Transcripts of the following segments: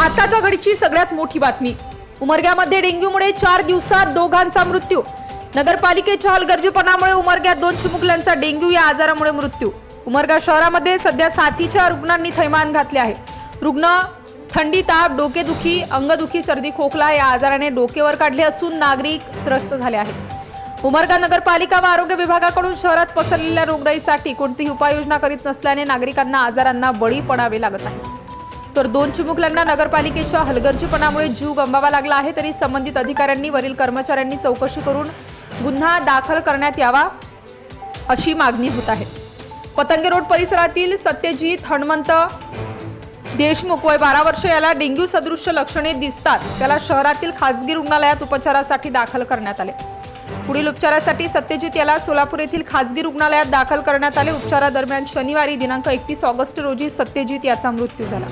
आताच्या घडीची सगळ्यात मोठी बातमी. उमरग्यामध्ये डेंग्यूमुळे चार दिवसात दोघांचा मृत्यू. नगरपालिकेच्या हलगर्जीपणामुळे उमरग्यात दोन चिमुकल्यांचा डेंग्यू या आजारामुळे मृत्यू. उमरगा शहरामध्ये सध्या साथीच्या रुग्णांनी थैमान घातले आहे. रुग्ण थंडी ताप डोकेदुखी अंगदुखी सर्दी खोकला या आजाराने डोकेवर काढले असून नागरिक त्रस्त झाले आहेत. उमरगा नगरपालिका व आरोग्य विभागाकडून शहरात पसरलेल्या रोगराईसाठी कोणतीही उपाययोजना करीत नसल्याने नागरिकांना आजारांना बळी पडावे लागत आहे. तर दोन चिमुकल्यांना नगरपालिकेच्या हलगर्जीपणामुळे जीव गमवावा लागला आहे. तरी संबंधित अधिकाऱ्यांनी वरील कर्मचाऱ्यांनी चौकशी करून गुन्हा दाखल करण्यात यावा अशी मागणी होत आहे. पतंगे रोड परिसरातील सत्यजित हनुमंत देशमुख वय बारा वर्ष याला डेंग्यू सदृश्य लक्षणे दिसतात. त्याला शहरातील खासगी रुग्णालयात उपचारासाठी दाखल करण्यात आले. पुढील उपचारासाठी सत्यजित याला सोलापूर येथील खासगी रुग्णालयात दाखल करण्यात आले. उपचारादरम्यान शनिवारी दिनांक एकतीस ऑगस्ट रोजी सत्यजित याचा मृत्यू झाला.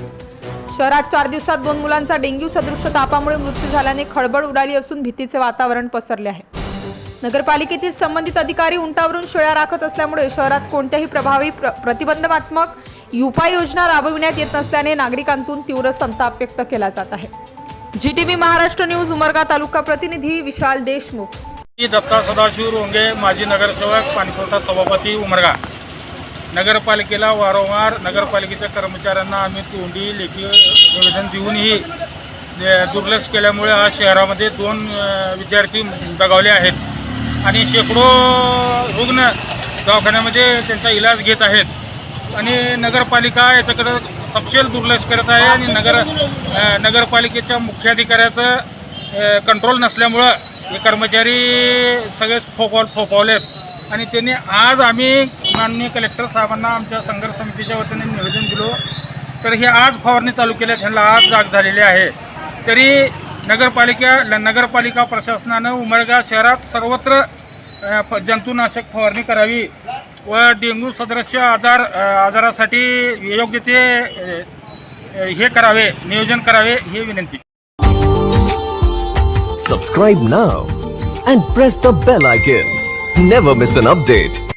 शहरात चार दिवसात दोन मुलांचा डेंग्यू सदृश्य तापामुळे मृत्यू झाल्याने खळबळ उडाली असून भीतीचे वातावरण पसरले आहे. नगरपालिकेतील संबंधित अधिकारी उंटावरून शेळ्या राखत असल्यामुळे शहरात कोणत्याही प्रभावी प्र- प्रतिबंधात्मक उपाययोजना राबविण्यात येत नसल्याने नागरिकांतून तीव्र संताप व्यक्त केला जात आहे. G T V Maharashtra news Umarga taluka प्रतिनिधी विशाल देशमुख. मी दत्ता सदाशिव रोंगे माजी नगरसेवक पाणीपुरवठा सभापती उमरगा. नगरपालिकेला वारंवार नगरपालिकेच्या कर्मचाऱ्यांना आम्ही तोंडी लेखी निवेदन देऊनही दुर्लक्ष केल्यामुळे आज शहरामध्ये दोन विद्यार्थी दगावले आहेत. आणि शेकडो रुग्ण दवाखान्यामध्ये त्यांचा इलाज घेत आहेत. आणि नगरपालिका याच्याकडं सपशेल दुर्लक्ष करत आहे आणि नगर नगरपालिकेच्या मुख्याधिकाऱ्याचं कंट्रोल नसल्यामुळं हे कर्मचारी सगळे फोपाव आहेत आणि त्यांनी आज आम्ही माननीय कलेक्टर साहेबांना आमच्या संघर्ष समितीच्या वतीने निवेदन दिलो. तर हे आज फवारणी चालू केल्या त्यांना आज जाग झालेली आहे. तरी नगरपालिका नगरपालिका प्रशासनानं उमरगा शहरात सर्वत्र फ- जंतुनाशक फवारणी करावी व डेंग्यू सदृश्य आजार आजारासाठी योग्य ते हे करावे नियोजन करावे ही विनंती. Subscribe now and press the bell icon never miss an update